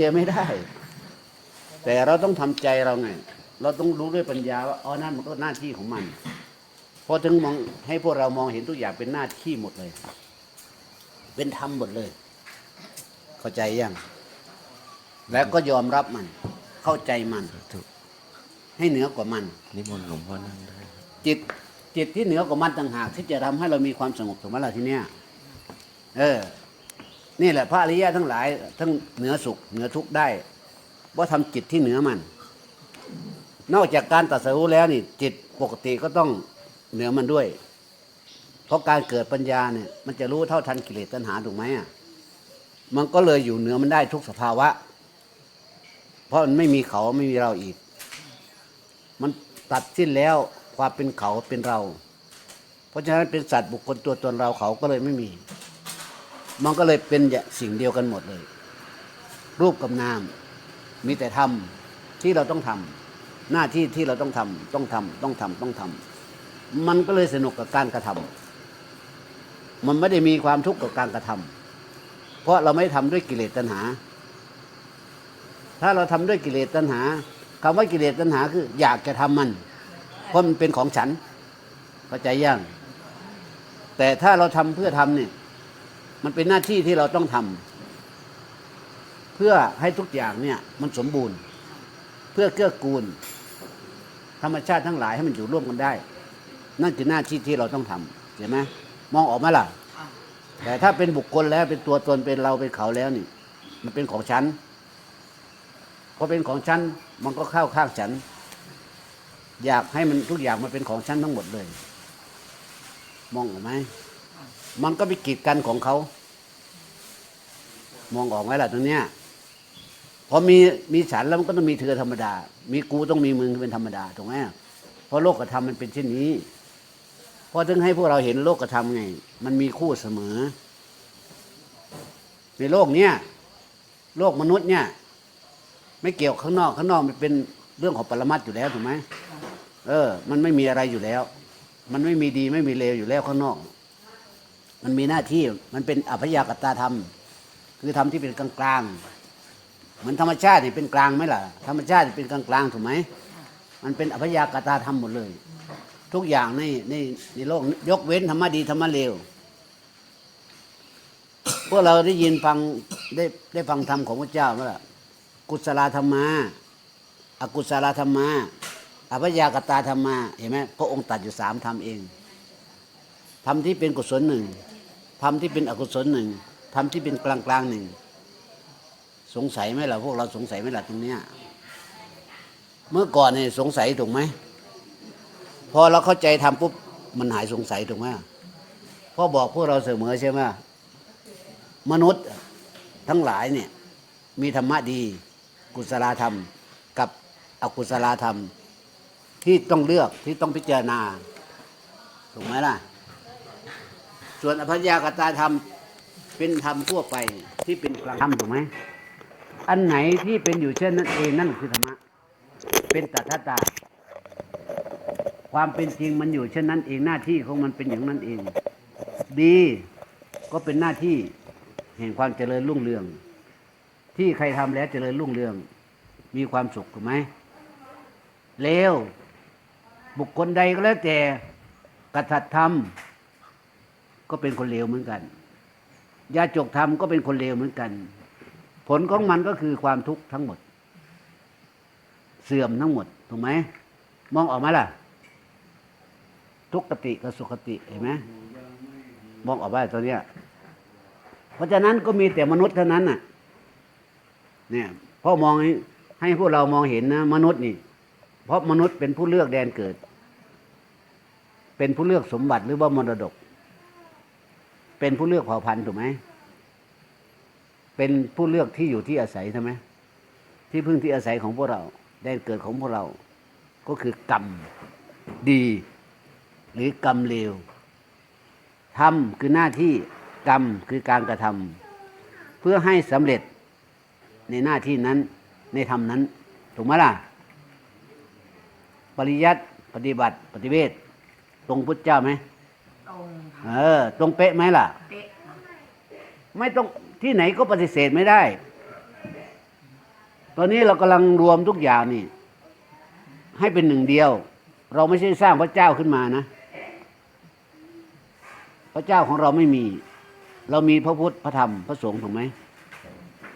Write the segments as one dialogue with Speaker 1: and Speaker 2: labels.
Speaker 1: จะไม่เจอไม่ได้ แต่เราต้องทำใจเราไง เราต้องรู้ด้วยปัญญาว่าอ๋อนั่นมันก็หน้าที่ของมันพอถึงมองให้พวกเรามองเห็นทุกอย่างเป็นหน้าที่หมดเลย เป็นธรรมหมดเลย เข้าใจยังแล้วก็ยอมรับมัน เข้าใจมัน
Speaker 2: ถูก
Speaker 1: ให้เหนือกว่ามัน
Speaker 2: นิมนต์หลวงพ่อนั่งได้
Speaker 1: จิตจิตที่เหนือกว่ามันต่างหาก ที่จะทำให้เรามีความสงบถูกไหมล่ะทีเนี้ยเออ นี่แหละพระอริยะทั้งหลาย ทั้งเหนือสุขเหนือทุกข์ได้ว่าทำจิตที่เหนือมัน นอกจากการตรัสรู้แล้วนี่ จิตปกติก็ต้องเหนือมันด้วย เพราะการเกิดปัญญาเนี่ย มันจะรู้เท่าทันกิเลสตัณหาถูกไหมอะมันก็เลยอยู่เหนือมันได้ทุกสภาวะ เพราะมันไม่มีเขาไม่มีเราอีก มันตัดสิ้นแล้วความเป็นเขาเป็นเรา เพราะฉะนั้นเป็นสัตว์บุคคลตัวตนเราเขาก็เลยไม่มี มันก็เลยเป็นอย่างสิ่งเดียวกันหมดเลย รูปกับนาม มีแต่ทำที่เราต้องทำหน้าที่ที่เราต้องทำต้องทำต้องทำต้องทำมันก็เลยสนุกกับการกระทำมันไม่ได้มีความทุกข์กับการกระทำเพราะเราไม่ทำด้วยกิเลสตัณหา ถ้าเราทำด้วยกิเลสตัณหาคำว่ากิเลสตัณหาคือ อยากจะทำมัน เพราะมันเป็นของฉันเข้าใจยังแต่ถ้าเราทำเพื่อทำเนี่ย มันเป็นหน้าที่ที่เราต้องทำเพื่อให้ทุกอย่างเนี่ยมันสมบูรณ์ เพื่อเกื้อกูล ธรรมชาติทั้งหลายให้มันอยู่ร่วมกันได้ นั่นคือหน้าที่ที่เราต้องทำเห็นไหมมองออกไหมล่ะ แต่ถ้าเป็นบุคคลแล้วเป็นตัวตนเป็นเราเป็นเขาแล้วนี่ มันเป็นของฉันพอเป็นของฉันมันก็เข้าข้างฉัน อยากให้มันทุกอย่างมันเป็นของฉันทั้งหมดเลย มองออกไหมมันก็ไปกีดกันของเขา มองออกไหมล่ะตรงเนี้ยพอมีมีฉันแล้วมันก็ต้องมีเธอธรรมดา มีกูต้องมีมึงเป็นธรรมดาถูกไหมเพราะโลกธรรมมันเป็นเช่นนี้เพราะถึงให้พวกเราเห็นโลกธรรมไง มันมีคู่เสมอ ในโลกเนี้ยโลกมนุษย์เนี่ย ไม่เกี่ยวข้างนอกข้างนอกมันเป็นเรื่องของปรมัตอยู่แล้วถูกไหมเออ มันไม่มีอะไรอยู่แล้ว มันไม่มีดีไม่มีเลวอยู่แล้วข้างนอก มันมีหน้าที่มันเป็นอภิยากตาธรรม คือธรรมที่เป็นกลางกลางๆเหมือนธรรมชาตินี่เป็นกลางไหมล่ะ ธรรมชาติเป็นกลางกลางๆถูกไหมมันเป็นอภิยากตาธรรมหมดเลย ทุกอย่างในในในโลกยกเว้นธรรมะดีธรรมะเลวพวกเราได้ยินฟังได้ได้ฟังธรรมของพระเจ้าไหมล่ะกุศลธรรมาอกุศลธรรมาอภิยากตาธรรมาเห็นไหมพระองค์ตัดอยู่สามธรรมเองธรรมที่เป็นกุศลหนึ่งธรรมที่เป็นอกุศลหนึ่ง ธรรมที่เป็นกลางกลางๆหนึ่ง สงสัยไหมล่ะพวกเราสงสัยไหมล่ะตรงเนี้ยเมื่อก่อนเนี่ยสงสัยถูกไหมพอเราเข้าใจทำปุ๊บมันหายสงสัยถูกไหมพ่อบอกพวกเราเสมอใช่ไหมมนุษย์ทั้งหลายเนี่ยมีธรรมะดี กุศลธรรม กับอกุศลธรรม ที่ต้องเลือกที่ต้องพิจารณา ถูกไหมล่ะ ส่วนอภิญญากตาธรรม เป็นธรรมทั่วไปที่เป็นกลางธรรมถูกไหมอันไหนที่เป็นอยู่เช่นนั้นเองนั่นคือธรรมะ เป็นตัทตา ความเป็นจริงมันอยู่เช่นนั้นเองหน้าที่ของมันเป็นอย่างนั้นเอง ดีก็เป็นหน้าที่แห่งความเจริญรุ่งเรือง ที่ใครทำแล้วเจริญรุ่งเรือง มีความสุขถูกไหมเลวบุคคลใดก็แล้วแต่กษัตริย์ทำก็เป็นคนเลวเหมือนกัน ยาจกทำก็เป็นคนเลวเหมือนกัน ผลของมันก็คือความทุกข์ทั้งหมด เสื่อมทั้งหมดถูกไหมมองออกมาล่ะ ทุกขติกับสุขติเห็นไหมมองออกมาตัวเนี้ย เพราะฉะนั้นก็มีแต่มนุษย์เท่านั้นน่ะ เนี่ยพ่อมองให้ให้พวกเรามองเห็นนะมนุษย์นี่ เพราะมนุษย์เป็นผู้เลือกแดนเกิด เป็นผู้เลือกสมบัติหรือว่ามรดก เป็นผู้เลือกเผ่าพันธุ์ถูกไหม เป็นผู้เลือกที่อยู่ที่อาศัยใช่ไหมที่พึ่งที่อาศัยของพวกเราแดนเกิดของพวกเรา ก็คือกรรมดี หรือกรรมเลวทำคือหน้าที่กรรมคือการกระทำเพื่อให้สำเร็จในหน้าที่นั้นในธรรมนั้น ถูกไหมล่ะ ปริยัติปฏิบัติปฏิเวทตรงพุทธเจ้าไหม
Speaker 3: ตรงค่ะ
Speaker 1: เออ ตรงเป๊ะไหมล่ะ
Speaker 3: เป๊ะค่ะ
Speaker 1: ไม่ต้องที่ไหนก็ปฏิเสธไม่ได้ ตอนนี้เรากำลังรวมทุกอย่างนี่ ให้เป็นหนึ่งเดียว เราไม่ใช่สร้างพระเจ้าขึ้นมานะ พระเจ้าของเราไม่มี เรามีพระพุทธพระธรรมพระสงฆ์ถูกไหม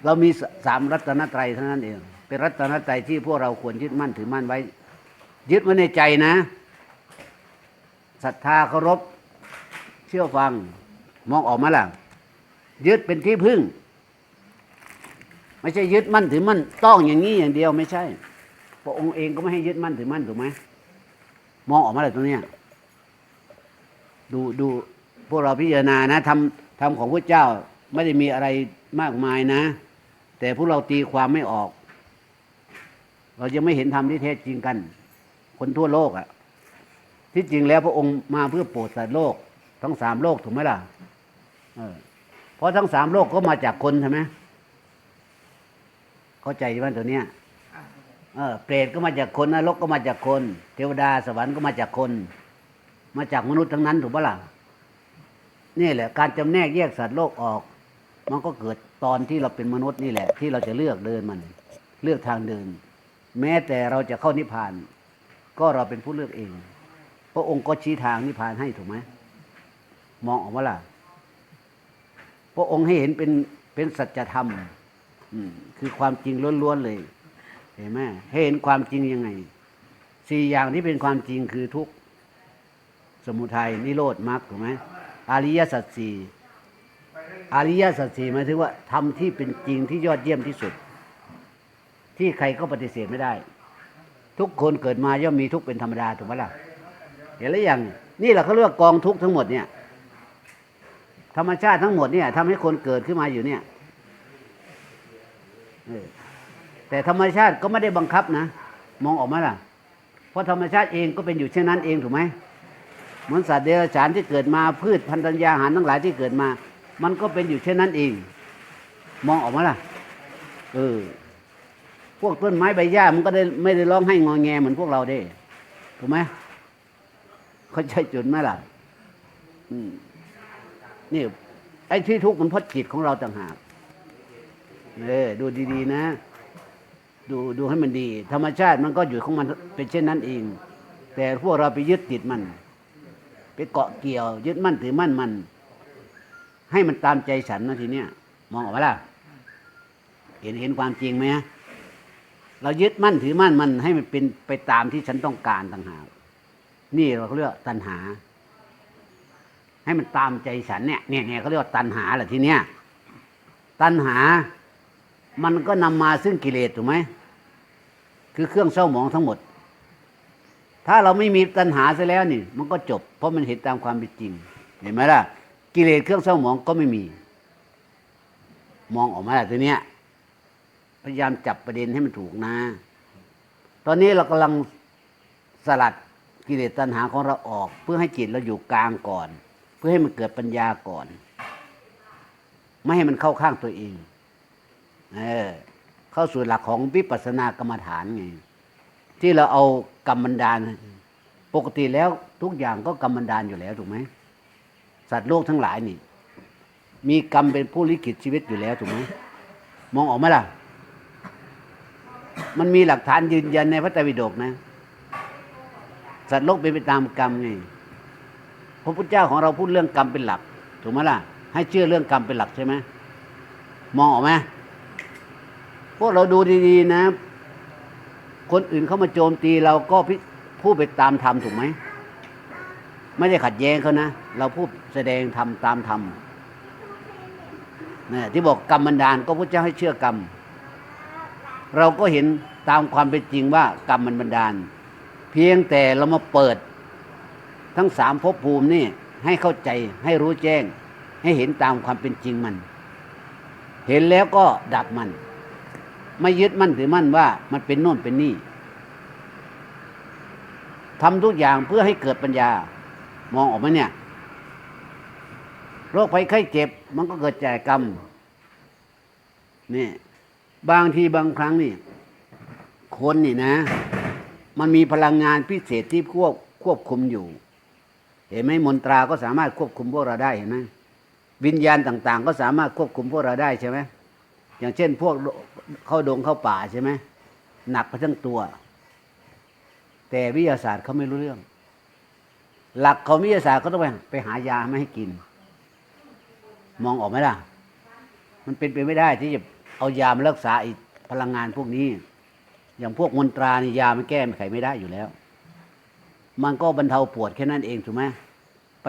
Speaker 1: เรามีสสามรัตนตรัยเท่านั้นเอง เป็นรัตนตรัยที่พวกเราควรยึดมั่นถือมั่นไว้ ยึดไว้ในใจนะศรัทธาเคารพ เชื่อฟัง มองออกมาล่ะ ยึดเป็นที่พึ่ง ไม่ใช่ยึดมั่นถือมั่นต้องอย่างนี้อย่างเดียวไม่ใช่ พระองค์เองก็ไม่ให้ยึดมั่นถือมั่นถูกไหมมองออกมาเลยตรงเนี้ยดูดูพวกเราพิจารณานะทำทำของพระเจ้าไม่ได้มีอะไรมากมายนะ แต่พวกเราตีความไม่ออก เราจะไม่เห็นธรรมที่แท้จริงกัน คนทั่วโลกอะที่จริงแล้วพระองค์มาเพื่อโปรดสัตว์โลก ทั้งสามโลกถูกไหมล่ะเออพราะทั้งสามโลกก็มาจากคนใช่ไหมเข้าใจไหมตัวเนี้ยเออเปรตก็มาจากคนนรกก็มาจากคน เทวดาสวรรค์ก็มาจากคน มาจากมนุษย์ทั้งนั้นถูกปะล่ะนี่แหละ การจำแนกแยกสัตว์โลกออก มันก็เกิดตอนที่เราเป็นมนุษย์นี่แหละ ที่เราจะเลือกเดินมัน เลือกทางเดิน แม้แต่เราจะเข้านิพพาน ก็เราเป็นผู้เลือกเอง พระองค์ก็ชี้ทางนิพพานให้ถูกไหม มองออกมาล่ะ พระองค์ให้เห็นเป็นเป็นสัจธรรมคือความจริงล้วนๆเลย เห็นไหมให้เห็นความจริงยังไงสี่อย่างที่เป็นความจริงคือทุกข์สมุทัยนิโรธมรรคถูกไหมอริยสัจสี่อริยสัจสี่หมายถึงว่าทำที่เป็นจริงที่ยอดเยี่ยมที่สุด ที่ใครก็ปฏิเสธไม่ได้ ทุกคนเกิดมาย่อมมีทุกข์เป็นธรรมดาถูกไหมล่ะ เห็นหรือยังนี่แหละเขาเรียกว่ากองทุกข์ทั้งหมดเนี่ย ธรรมชาติทั้งหมดเนี่ยทำให้คนเกิดขึ้นมาอยู่เนี่ยแต่ธรรมชาติก็ไม่ได้บังคับนะ มองออกไหมาล่ะ เพราะธรรมชาติเองก็เป็นอยู่เช่นนั้นเองถูกไหมเหมือนสัตว์เดรัจฉานที่เกิดมาพืชพันธัญญาหารทั้งหลายที่เกิดมา มันก็เป็นอยู่เช่นนั้นเอง มองออกมาล่ะเออพวกต้นไม้ใบหญ้ามันก็ได้ไม่ได้ร้องให้งอแงเหมือนพวกเราได้ถูกไหมเขาใช่จุดไหมล่ะ อืม นี่ไอ้ที่ทุกข์มันเพราะจิตของเราต่างหากเออดูดีๆนะ ดูดูให้มันดี ธรรมชาติมันก็อยู่ของมันเป็นเช่นนั้นเอง แต่พวกเราไปยึดติดมัน ไปเกาะเกี่ยว ยึดมั่นถือมั่นมัน ให้มันตามใจฉันนะทีเนี้ยมองออกไหมล่ะเห็นเห็นความจริงไหมฮะเรายึดมั่นถือมั่นมันให้มันเป็นไปตามที่ฉันต้องการต่างหาก นี่เราเรียกว่าตัณหา ให้มันตามใจฉันเนี่ยเนี่ยเนี่ยเขาเรียกว่าตัณหาแหละทีเนี้ยตัณหามันก็นำมาซึ่งกิเลสถูกไหมคือเครื่องเศร้าหมองทั้งหมด ถ้าเราไม่มีตัณหาซะแล้วนี่มันก็จบ เพราะมันเห็นตามความเป็นจริง เห็นไหมล่ะ กิเลสเครื่องเศร้าหมองก็ไม่มี มองออกมาแล้วตัวเนี้ยพยายามจับประเด็นให้มันถูกนะ ตอนนี้เรากำลังสลัดกิเลสตัณหาของเราออก เพื่อให้จิตเราอยู่กลางก่อน เพื่อให้มันเกิดปัญญาก่อน ไม่ให้มันเข้าข้างตัวเอง เออ เข้าสู่หลักของวิปัสสนากรรมฐานไง ที่เราเอากรรมบันดาล ปกติแล้วทุกอย่างก็กรรมบันดาลอยู่แล้วถูกไหมสัตว์โลกทั้งหลายนี่ มีกรรมเป็นผู้ลิขิตชีวิตอยู่แล้วถูกไหมมองออกไหมล่ะ มันมีหลักฐานยืนยันในพระไตรปิฎกนะ สัตว์โลกเป็นไปตามกรรมไง พระพุทธเจ้าของเราพูดเรื่องกรรมเป็นหลัก ถูกไหมล่ะ ให้เชื่อเรื่องกรรมเป็นหลักใช่ไหมมองออกไหมพวกเราดูดีๆนะ คนอื่นเข้ามาโจมตีเราก็พูดไปตามธรรมถูกไหมไม่ได้ขัดแย้งเขานะ เราพูดแสดงธรรมตามธรรมนะที่บอกกรรมบันดาลก็พระเจ้าให้เชื่อกรรม เราก็เห็นตามความเป็นจริงว่ากรรมมันบันดาล เพียงแต่เรามาเปิด ทั้งสามภพภูมินี่ให้เข้าใจให้รู้แจ้ง ให้เห็นตามความเป็นจริงมัน เห็นแล้วก็ดับมัน ไม่ยึดมั่นถือมั่นว่ามันเป็นโน่นเป็นนี่ทำทุกอย่างเพื่อให้เกิดปัญญา มองออกไหมเนี่ย โรคภัยไข้เจ็บ มันก็เกิดจากกรรมนี่บางทีบางครั้งนี่ คนนี่นะ มันมีพลังงานพิเศษที่ควบควบคุมอยู่ เห็นไหมมนตราก็สามารถควบคุมพวกเราได้เห็นไหมวิญญาณต่าง ๆ ก็สามารถควบคุมพวกเราได้ใช่ไหมอย่างเช่น พวกเข้าดงเข้าป่าใช่ไหมหนักไปทั้งตัว แต่วิทยาศาสตร์เขาไม่รู้เรื่อง หลักของวิทยาศาสตร์ก็ต้องไปไปหายาไม่ให้กิน มองออกไหมล่ะ มันเป็นไปไม่ได้ที่จะเอายามารักษาอีกพลังงานพวกนี้ อย่างพวกมนตรานี่ยามันแก้ไขไม่ได้อยู่แล้ว มันก็บรรเทาปวดแค่นั้นเองถูกไหมไป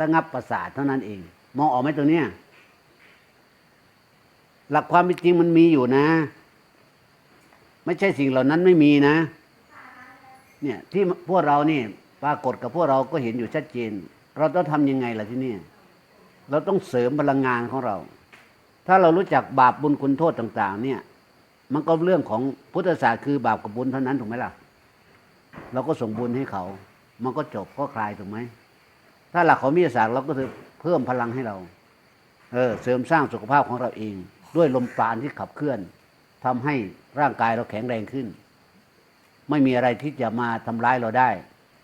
Speaker 1: ระงับประสาทเท่านั้นเอง มองออกไหมตรงเนี้ยหลักความเป็นจริงมันมีอยู่นะ ไม่ใช่สิ่งเหล่านั้นไม่มีนะ เนี่ยที่พวกเรานี่ปรากฏกับพวกเราก็เห็นอยู่ชัดเจน เราต้องทำยังไงล่ะที่นี่เราต้องเสริมพลังงานของเรา ถ้าเรารู้จักบาปบุญคุณโทษต่าง ๆ เนี่ย มันก็เรื่องของพุทธศาสตร์คือบาปกับบุญเท่านั้นถูกไหมล่ะ เราก็ส่งบุญให้เขา มันก็จบก็คลายถูกไหม ถ้าหลักของวิทยาศาสตร์เราก็จะเพิ่มพลังให้เรา เออ เสริมสร้างสุขภาพของเราเอง ด้วยลมปราณที่ขับเคลื่อนทำให้ร่างกายเราแข็งแรงขึ้น ไม่มีอะไรที่จะมาทำร้ายเราได้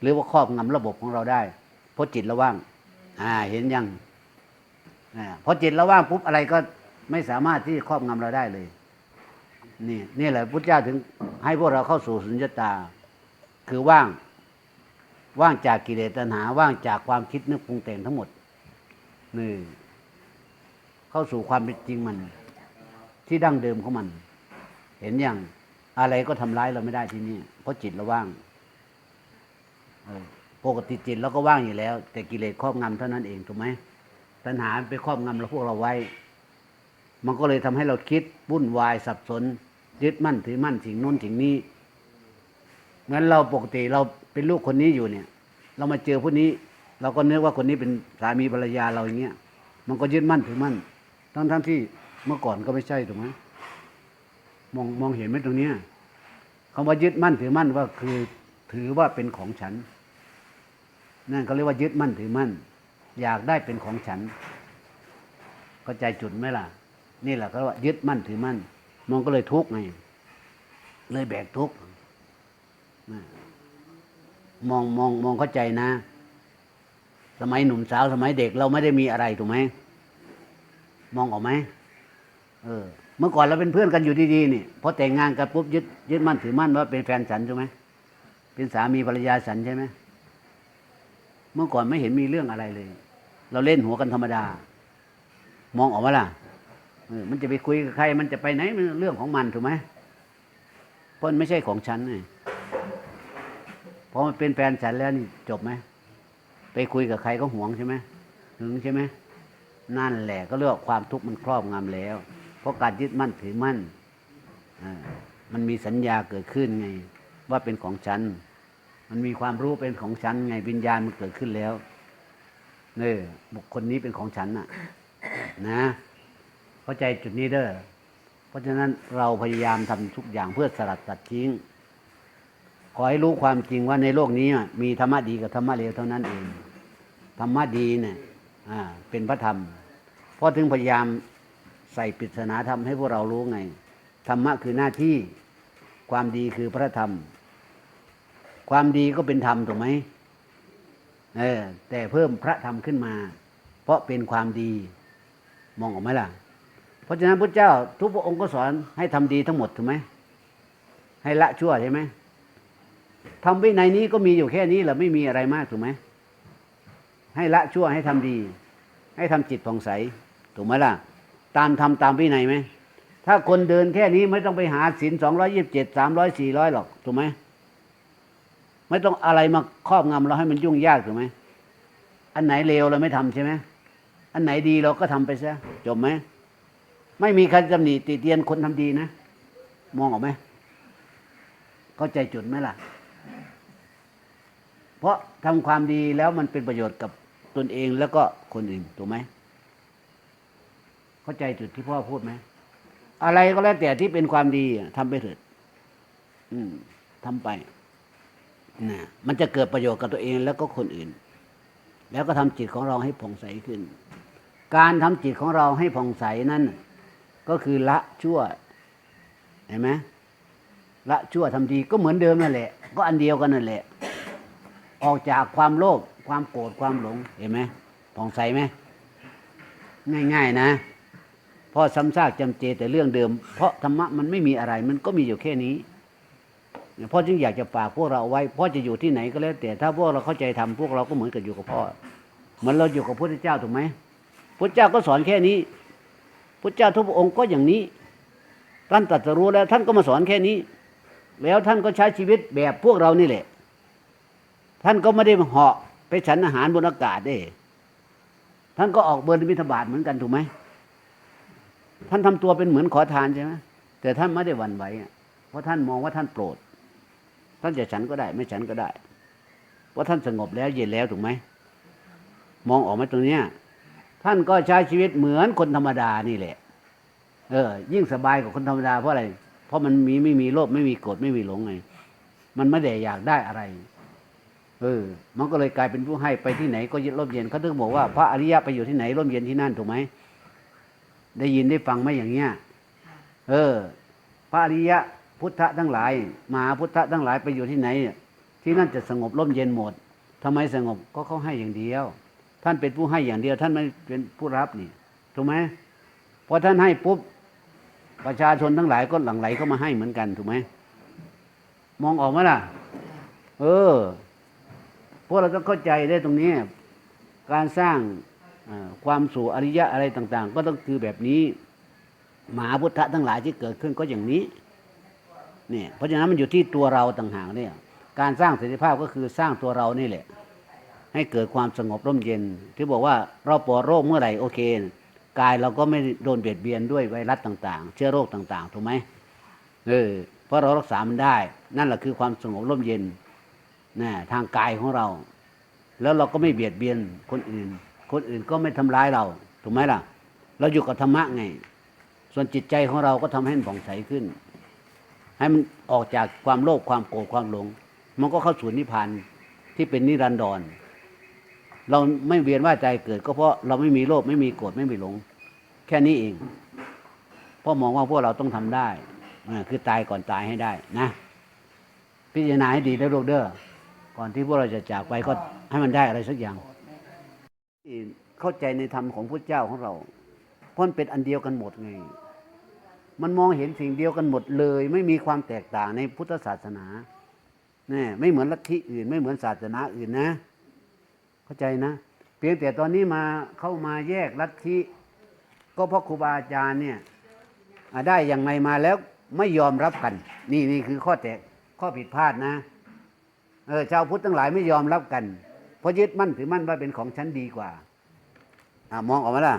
Speaker 1: หรือว่าครอบงำระบบของเราได้ เพราะจิตเราว่าง อ่า เห็นยังอ่าพอจิตเราว่างปุ๊บอะไรก็ไม่สามารถที่ครอบงำเราได้เลย นี่นี่แหละพุทธเจ้าถึงให้พวกเราเข้าสู่สุญญตา คือว่าง ว่างจากกิเลสตัณหา ว่างจากความคิดนึกปรุงแต่งทั้งหมดนี่เข้าสู่ความเป็นจริงมัน ที่ดั้งเดิมของมัน เห็นอย่างอะไรก็ทำร้ายเราไม่ได้ที่นี่เพราะจิตเราว่างปกติจิตเราก็ว่างอยู่แล้ว แต่กิเลสครอบงำเท่านั้นเองถูกไหมตัณหาไปครอบงำเราพวกเราไว้ มันก็เลยทำให้เราคิดวุ่นวายสับสน ยึดมั่นถือมั่นสิ่งนู้นสิ่งนี้ งั้นเราปกติเราเป็นลูกคนนี้อยู่เนี่ย เรามาเจอผู้นี้ เราก็นึกว่าคนนี้เป็นสามีภรรยาเราอย่างเงี้ยมันก็ยึดมั่นถือมั่นทั้งทั้งที่เมื่อก่อนก็ไม่ใช่ถูกไหมมองมองเห็นไหมตรงเนี้ยคำว่ายึดมั่นถือมั่นว่าคือถือว่าเป็นของฉัน นั่นเขาเรียกว่ายึดมั่นถือมั่น อยากได้เป็นของฉันเข้าใจจุดไหมล่ะ นี่แหละเขาว่ายึดมั่นถือมั่นมันก็เลยทุกข์ไงเลยแบกทุกข์ มองมองมองเข้าใจนะ สมัยหนุ่มสาวสมัยเด็กเราไม่ได้มีอะไรถูกไหมมองออกไหมเออ เมื่อก่อนเราเป็นเพื่อนกันอยู่ดีๆนี่พอแต่งงานกันปุ๊บยึดยึดมั่นถือมั่นว่าเป็นแฟนฉันใช่ไหมเป็นสามีภรรยาฉันใช่ไหมเมื่อก่อนไม่เห็นมีเรื่องอะไรเลย เราเล่นหัวกันธรรมดา มองออกมาล่ะมันจะไปคุยกับใคร มันจะไปไหนมันเรื่องของมันถูกไหมเพราะไม่ใช่ของฉันไง พอมันเป็นแฟนฉันแล้วนี่จบไหมไปคุยกับใครก็หวงใช่ไหมถึงใช่ไหมนั่นแหละก็เรียกว่าความทุกข์มันครอบงำแล้ว เพราะการยึดมั่นถือมั่นมันมีสัญญาเกิดขึ้นไง ว่าเป็นของฉัน มันมีความรู้เป็นของฉันไงวิญญาณมันเกิดขึ้นแล้วเนี่ยบุคคลนี้เป็นของฉันน่ะ นะเข้าใจจุดนี้เด้อเพราะฉะนั้นเราพยายามทำทุกอย่างเพื่อสลัดตัดทิ้ง ขอให้รู้ความจริงว่าในโลกนี้มีธรรมะดีกับธรรมะเลวเท่านั้นเอง ธรรมะดีเนี่ยเป็นพระธรรม เพราะถึงพยายามใส่ปริศนาธรรมให้พวกเรารู้ไง ธรรมะคือหน้าที่ ความดีคือพระธรรม ความดีก็เป็นธรรมถูกไหมเออแต่เพิ่มพระธรรมขึ้นมา เพราะเป็นความดีมองออกไหมล่ะ เพราะฉะนั้นพระเจ้า ทุกพระองค์ก็สอนให้ทำดีทั้งหมดถูกไหมให้ละชั่วใช่ไหม ทำวินัยนี้ก็มีอยู่แค่นี้แหละไม่มีอะไรมากถูกไหมให้ละชั่วให้ทำดี ให้ทำจิตผ่องใสถูกไหมล่ะ ตามทำตามวินัยไหมถ้าคนเดินแค่นี้ไม่ต้องไปหาศีลสองร้อยี่สิบเจ็ดสามร้อยสี่ร้อยหรอกถูกไหมไม่ต้องอะไรมาครอบงำเราให้มันยุ่งยากถูกไหมอันไหนเลวเราไม่ทำใช่ไหมอันไหนดีเราก็ทำไปซะจบไหมไม่มีใครตำหนิติเตียนคนทำดีนะ มองออกไหมเข้าใจจุดไหมล่ะ เพราะทำความดีแล้วมันเป็นประโยชน์กับตนเองแล้วก็คนอื่นถูกไหมเข้าใจจุดที่พ่อพูดไหมอะไรก็แล้วแต่ที่เป็นความดีอะทำไปเถิด อืมทำไปนะมันจะเกิดประโยชน์กับตัวเองแล้วก็คนอื่น แล้วก็ทำจิตของเราให้ผ่องใสขึ้น การทำจิตของเราให้ผ่องใสนั่นก็คือละชั่ว เห็นไหมละชั่วทำดีก็เหมือนเดิมนั่นแหละ ก็อันเดียวกันนั่นแหละ ออกจากความโลภความโกรธความหลงเห็นไหมผ่องใสไหมง่าย ๆ นะพอซ้ำซากจำเจแต่เรื่องเดิม เพราะธรรมะมันไม่มีอะไร มันก็มีอยู่แค่นี้พ่อจึงอยากจะฝากพวกเราไว้พ่อจะอยู่ที่ไหนก็แล้วแต่ถ้าพวกเราเข้าใจทำพวกเราก็เหมือนกับอยู่กับพ่อเหมือนเราอยู่กับพระเจ้าถูกไหมพระเจ้าก็สอนแค่นี้พระเจ้าทุกองค์ก็อย่างนี้ท่านตรัสรู้แล้วท่านก็มาสอนแค่นี้ แล้วท่านก็ใช้ชีวิตแบบพวกเรานี่แหละ ท่านก็ไม่ได้เหาะไปฉันอาหารบนอากาศเด้ท่านก็ออกเบิร์นบิณฑบาตเหมือนกันถูกไหมท่านทำตัวเป็นเหมือนขอทานใช่ไหมแต่ท่านไม่ได้หวั่นไหวเพราะท่านมองว่าท่านโปรด ท่านจะฉันก็ได้ ไม่ฉันก็ได้ เพราะท่านสงบแล้วเย็นแล้วถูกไหมมองออกไหมตรงเนี้ย ท่านก็ใช้ชีวิตเหมือนคนธรรมดานี่แหละ เออ ยิ่งสบายกว่าคนธรรมดาเพราะอะไร เพราะมันมีไม่มีโลภไม่มีโกรธไม่มีหลงไง มันไม่ได้อยากได้อะไร เออ มันก็เลยกลายเป็นผู้ให้ไปที่ไหนก็ร่มเย็นเขาถึงบอกว่าพระอริยะไปอยู่ที่ไหนร่มเย็นที่นั่นถูกไหมได้ยินได้ฟังไหมอย่างเงี้ยเออ พระอริยะพุทธะทั้งหลายมหาพุทธะทั้งหลายไปอยู่ที่ไหน ที่นั่นจะสงบร่มเย็นหมดทำไมสงบก็เขาให้อย่างเดียว ท่านเป็นผู้ให้อย่างเดียว ท่านไม่เป็นผู้รับนี่ถูกไหมพอท่านให้ปุ๊บประชาชนทั้งหลายก็หลั่งไหลเข้ามาให้เหมือนกันถูกไหมมองออกไหมล่ะ เออ พวกเราต้องเข้าใจได้ตรงนี้ การสร้างความสู่อริยะอะไรต่าง ๆ ก็ต้องคือแบบนี้มหาพุทธะทั้งหลายที่เกิดขึ้นก็อย่างนี้เนี่ยเพราะฉะนั้นมันอยู่ที่ตัวเราต่างหากเนี่ยการสร้างสันติภาพก็คือสร้างตัวเรานี่แหละ ให้เกิดความสงบร่มเย็น ที่บอกว่าเราปลอดโรคเมื่อไหร่โอเคกายเราก็ไม่โดนเบียดเบียนด้วยไวรัสต่าง ๆ เชื้อโรคต่าง ๆ ถูกไหมเออเพราะเรารักษามันได้ นั่นแหละคือความสงบร่มเย็น นะทางกายของเรา แล้วเราก็ไม่เบียดเบียนคนอื่น คนอื่นก็ไม่ทำร้ายเรา ถูกไหมล่ะ เราอยู่กับธรรมะไง ส่วนจิตใจของเราก็ทำให้มันผ่องใสขึ้น ให้มันออกจากความโลภความโกรธความหลง มันก็เข้าสู่นิพพานที่เป็นนิรันดร เราไม่เวียนว่ายใจเกิด ก็เพราะเราไม่มีโลภไม่มีโกรธไม่มีหลง แค่นี้เองพราะมองว่าพวกเราต้องทำได้คือตายก่อนตายให้ได้นะ พิจารณาให้ดีแล้วลูกเด้อ ก่อนที่พวกเราจะจากไปก็ให้มันได้อะไรสักอย่างที่เข้าใจในธรรมของพระเจ้าของเราเพราะมันเป็นอันเดียวกันหมดไง มันมองเห็นสิ่งเดียวกันหมดเลย ไม่มีความแตกต่างในพุทธศาสนาเนี่ยไม่เหมือนลัทธิอื่น ไม่เหมือนศาสนาอื่นนะ เข้าใจนะ เพียงแต่ตอนนี้มาเข้ามาแยกลัทธิก็เพราะครูบาอาจารย์เนี่ยได้อย่างไรมาแล้วไม่ยอมรับกัน นี่นี่คือข้อแตกข้อผิดพลาดนะ เออชาวพุทธทั้งหลายไม่ยอมรับกัน เพราะยึดมั่นถือมั่นว่าเป็นของฉันดีกว่าอมองออกมาล่ะ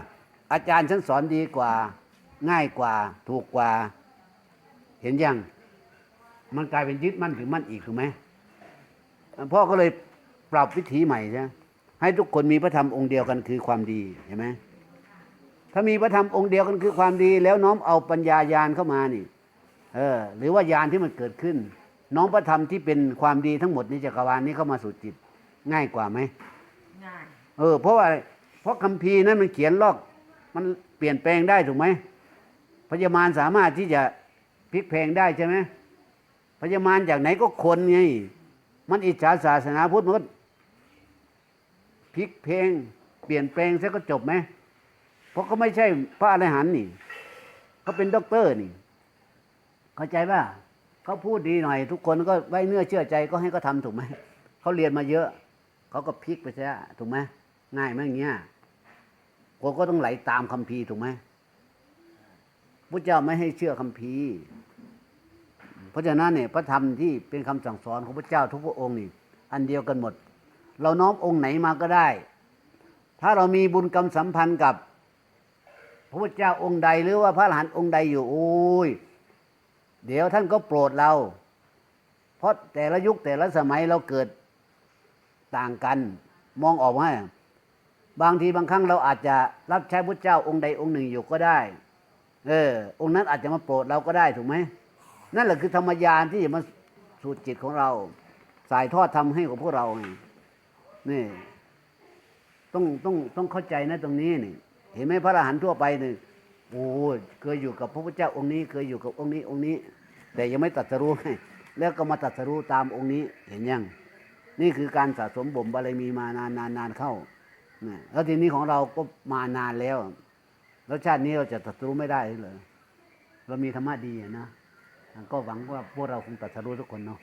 Speaker 1: อาจารย์ฉันสอนดีกว่า ง่ายกว่า ถูกกว่า เห็นยัง มันกลายเป็นยึดมั่นถือมั่นอีกถูกไหมพ่อก็เลยปรับวิถีใหม่ใช่ไหมให้ทุกคนมีพระธรรมองค์เดียวกันคือความดีเห็นไหมถ้ามีพระธรรมองค์เดียวกันคือความดี แล้วน้อมเอาปัญญายาณเข้ามานี่ เออ หรือว่ายานที่มันเกิดขึ้น น้องพระธรรมที่เป็นความดีทั้งหมดในจักรวาลนี้เข้ามาสู่จิต ง่ายกว่าไหม
Speaker 2: ง่าย
Speaker 1: เออ เพราะว่าอะไรเพราะคัมภีร์นั้นมันเขียนลอก มันเปลี่ยนแปลงได้ถูกไหมพญามารสามารถที่จะพลิกแพลงได้ใช่ไหมพญามารจากไหนก็คนไง มันอิจฉาศาสนาพุทธมันก็พลิกเพลง เปลี่ยนแปลงซะก็จบไหมเพราะเขาไม่ใช่พระอรหันต์นี่เขาเป็นด็อกเตอร์นี่ เข้าใจป่ะ เขาพูดดีหน่อย ทุกคนก็ไว้เนื้อเชื่อใจก็ให้เขาทำถูกไหมเขาเรียนมาเยอะ เขาก็พลิกไปซะถูกไหมง่ายไหมอย่างเงี้ยคนก็ต้องไหลตามคัมภีร์ถูกไหมพระเจ้าไม่ให้เชื่อคัมภีร์เพราะฉะนั้นเนี่ยพระธรรมที่เป็นคำสั่งสอนของพระเจ้าทุกพระองค์นี่ อันเดียวกันหมด เราน้อมองค์ไหนมาก็ได้ ถ้าเรามีบุญกรรมสัมพันธ์กับ พระพุทธเจ้าองค์ใดหรือว่าพระอรหันต์องค์ใดอยู่โอ้ย เดี๋ยวท่านก็โปรดเรา เพราะแต่ละยุคแต่ละสมัยเราเกิดต่างกัน มองออกว่าบางทีบางครั้งเราอาจจะรับใช้พระเจ้าองค์ใดองค์หนึ่งอยู่ก็ได้ เออ องค์นั้นอาจจะมาโปรดเราก็ได้ถูกไหมนั่นแหละคือธรรมยานที่มาสู่จิตของเรา สายทอดทำให้กับพวกเราไงนี่ต้องต้องต้องเข้าใจนะตรงนี้นี่ เห็นไหมพระอรหันต์ทั่วไปนี่ โอ้เคยอยู่กับพระพุทธเจ้าองค์นี้ เคยอยู่กับองค์นี้องค์นี้ แต่ยังไม่ตรัสรู้แล้วก็มาตรัสรู้ตามองค์นี้เห็นยังนี่คือการสะสมบ่มบารมีมานานนานนานเข้านะแล้วทีนี้ของเราก็มานานแล้วแล้วชาตินี้เราจะตรัสรู้ไม่ได้เหรอเรามีธรรมะดีนะก็หวังว่าพวกเราคงตรัสรู้ทุกคนเนาะ